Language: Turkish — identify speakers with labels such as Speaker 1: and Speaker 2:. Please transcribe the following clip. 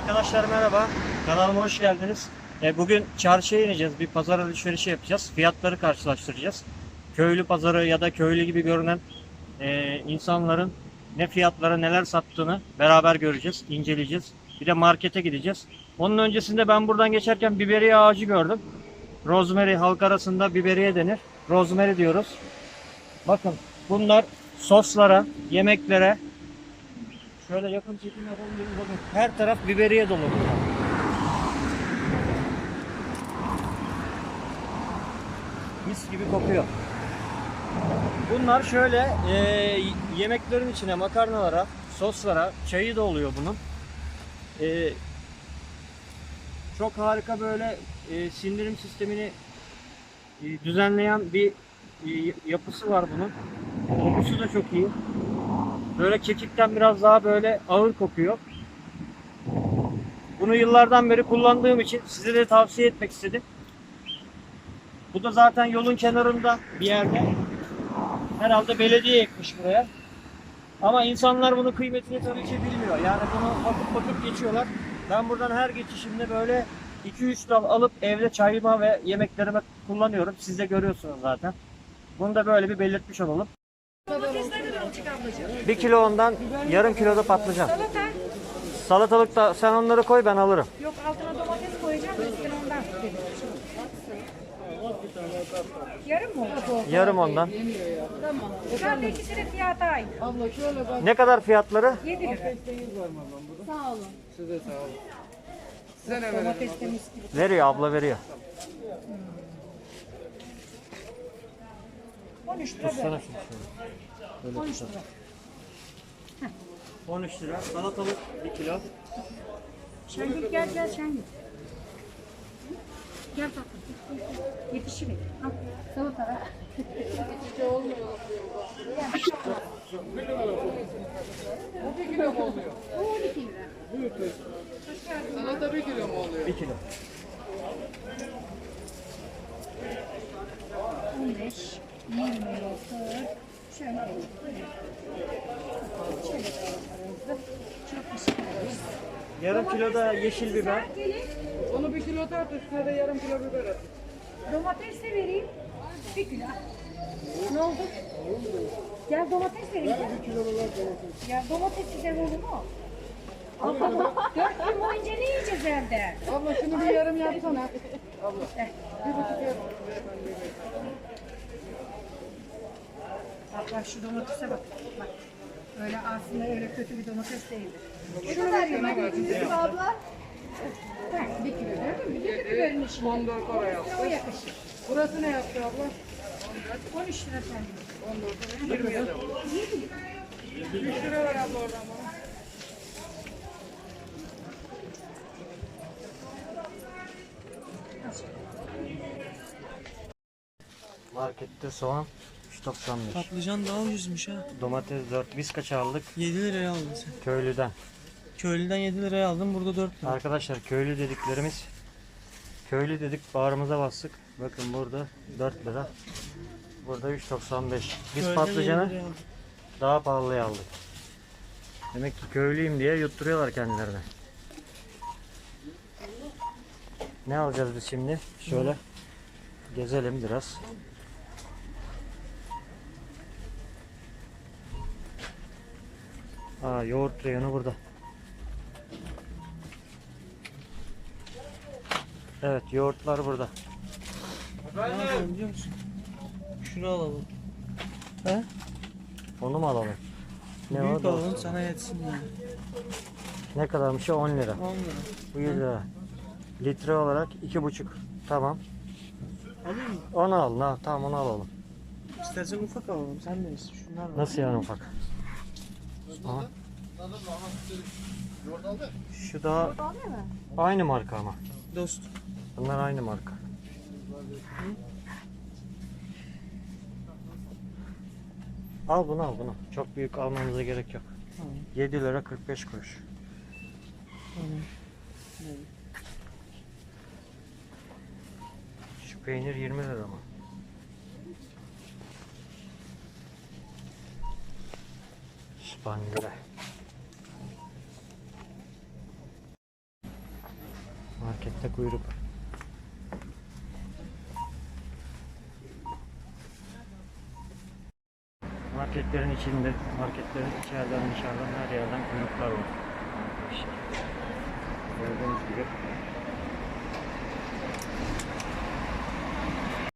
Speaker 1: Arkadaşlar merhaba. Kanalıma hoş geldiniz. E, bugün çarşıya ineceğiz. Bir pazar alışverişi yapacağız. Fiyatları karşılaştıracağız. Köylü pazarı ya da köylü gibi görünen e, insanların ne fiyatlara neler sattığını beraber göreceğiz, inceleyeceğiz. Bir de markete gideceğiz. Onun öncesinde ben buradan geçerken biberiye ağacı gördüm. Rosemary halk arasında biberiye denir. Rosemary diyoruz. Bakın bunlar soslara, yemeklere, Şöyle yakın çekim yapalım dedim bakın. Her taraf biberiye dolu. Mis gibi kokuyor. Bunlar şöyle e, yemeklerin içine makarnalara, soslara, çayı da oluyor bunun. E, çok harika böyle e, sindirim sistemini e, düzenleyen bir e, yapısı var bunun. Kokusu da çok iyi. Böyle kekikten biraz daha böyle ağır kokuyor. Bunu yıllardan beri kullandığım için size de tavsiye etmek istedim. Bu da zaten yolun kenarında bir yerde. Herhalde belediye ekmiş buraya. Ama insanlar bunun kıymetini tabii ki bilmiyor. Yani bunu bakıp bakıp geçiyorlar. Ben buradan her geçişimde böyle 2-3 dal alıp evde çayıma ve yemeklerime kullanıyorum. Siz de görüyorsunuz zaten. Bunu da böyle bir belirtmiş olalım.
Speaker 2: Domatesler de olacak ablacığım.
Speaker 1: Bir kilo ondan, yarım kilo da patlıcan.
Speaker 2: Salata.
Speaker 1: Salatalık da sen onları koy ben alırım.
Speaker 2: Yok altına domates koyacağım üstüne ondan. Yarım mı oldu?
Speaker 1: Yarım ondan.
Speaker 2: Tamam. Şu ikisinin fiyatı aynı.
Speaker 1: Ne kadar fiyatları?
Speaker 2: 7 lira. Sağ olun.
Speaker 3: Size sağ olun.
Speaker 2: Domates de mis gibi.
Speaker 1: Veriyor abla veriyor.
Speaker 2: 13 lira
Speaker 1: Sana
Speaker 2: böyle.
Speaker 1: şunu şöyle.
Speaker 2: 13 lira.
Speaker 1: 13 lira. Salatalık 1 kilo.
Speaker 2: Şengül gel gel Şengül. Gel tatlım. Yetişir. Al. Salata.
Speaker 3: Bu bir kilo mu oluyor?
Speaker 2: O 12 lira.
Speaker 3: Salata bir kilo mu oluyor?
Speaker 1: 1 kilo.
Speaker 2: 15, 20, 40, şöyle. Şöyle. Çok teşekkür ederiz.
Speaker 1: Yarım kilo da yeşil biber.
Speaker 3: Onu bir kilo tart üstüne de yarım kilo biber at.
Speaker 2: Domates de vereyim. Bir kilo. Ne oldu? Gel domates vereyim. Gel. Ya domates size olur mu? Abla dört gün boyunca ne yiyeceğiz evde?
Speaker 3: Abla şunu bir yarım yapsana.
Speaker 2: Eh,
Speaker 3: Bir buçuk yarım.
Speaker 2: Bak bak şu domatese bak. Bak. Öyle aslında öyle kötü bir domates değildir. Şunu veriyorum. hadi. abla. Heh, Bir kilo değil mi? Bir kilo içine.
Speaker 3: 14 para yaptı.
Speaker 2: O yakışır.
Speaker 3: Burası ne yaptı abla?
Speaker 2: 13 lira sen.
Speaker 3: 20 lira. 3 lira ver abla oradan bana.
Speaker 1: Markette soğan 3.95.
Speaker 4: Patlıcan daha ucuzmuş ha.
Speaker 1: Domates 4. Biz kaç aldık?
Speaker 4: 7 liraya aldın sen.
Speaker 1: Köylüden.
Speaker 4: Köylüden 7 liraya aldın burada 4 lira.
Speaker 1: Arkadaşlar köylü dediklerimiz köylü dedik bağrımıza bastık. Bakın burada 4 lira. Burada 3.95. Biz
Speaker 4: Köylüden
Speaker 1: patlıcanı
Speaker 4: 7 liraya aldık.
Speaker 1: daha pahalıya aldık. Demek ki köylüyüm diye yutturuyorlar kendilerine. Ne alacağız biz şimdi? Şöyle gezelim biraz. Aa yoğurt reyonu burada. Evet yoğurtlar burada.
Speaker 4: Ne yapalım biliyor musun? Şunu alalım. He?
Speaker 1: Onu mu alalım? Ne
Speaker 4: Büyük
Speaker 1: o?
Speaker 4: alalım sana yetsin yani.
Speaker 1: Ne kadarmış? o? 10 lira.
Speaker 4: 10 lira.
Speaker 1: Bu 7 lira. Litre olarak 2,5. Tamam.
Speaker 4: Alayım mı?
Speaker 1: Onu al. Na, tamam onu alalım.
Speaker 4: İstersen ufak alalım. Sen de ister. Şunlar var.
Speaker 1: Nasıl yani ufak? Aha. Şu daha aynı marka ama.
Speaker 4: Dost.
Speaker 1: Bunlar aynı marka. Al bunu al bunu. Çok büyük almamıza gerek yok.
Speaker 4: Tamam.
Speaker 1: 7 lira 45 kuruş. Şu peynir 20 lira mı? Spangile. Markette kuyruk. Marketlerin içinde, marketlerin içeriden dışarıdan her yerden kuyruklar var. Gördüğünüz gibi